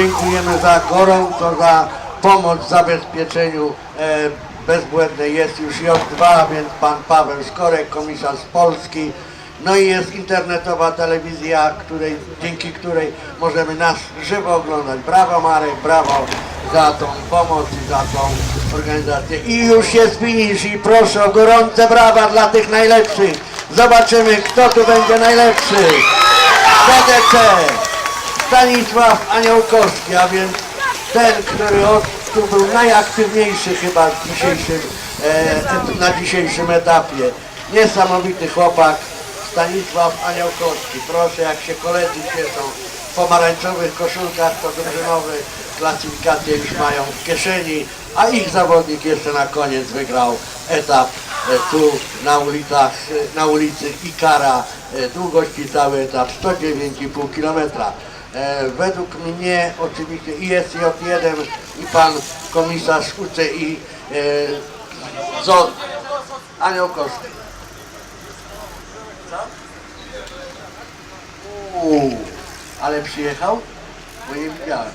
dziękujemy za gorąco, za pomoc w zabezpieczeniu e. Jest już J2, więc pan Paweł Skorek, komisarz z Polski. No i jest internetowa telewizja, której, dzięki której możemy nas żywo oglądać. Brawo Marek, brawo za tą pomoc i za tą organizację. I już jest finish i proszę o gorące brawa dla tych najlepszych. Zobaczymy kto tu będzie najlepszy. BDC. Stanisław Aniołkowski, a więc ten, który od, tu był najaktywniejszy chyba w dzisiejszym, e, na dzisiejszym etapie. Niesamowity chłopak, Stanisław Aniołkowski. Proszę, jak się koledzy cieszą w pomarańczowych koszulkach, to drużynowy klasyfikację już mają w kieszeni, a ich zawodnik jeszcze na koniec wygrał etap e, tu na ulicach, e, na ulicy Ikara, e, długości cały etap 109,5 km. E, według mnie oczywiście ISJ1 i pan komisarz UCI e, ZO, Aniołkowski. Uuu, ale przyjechał? Bo nie widziałem.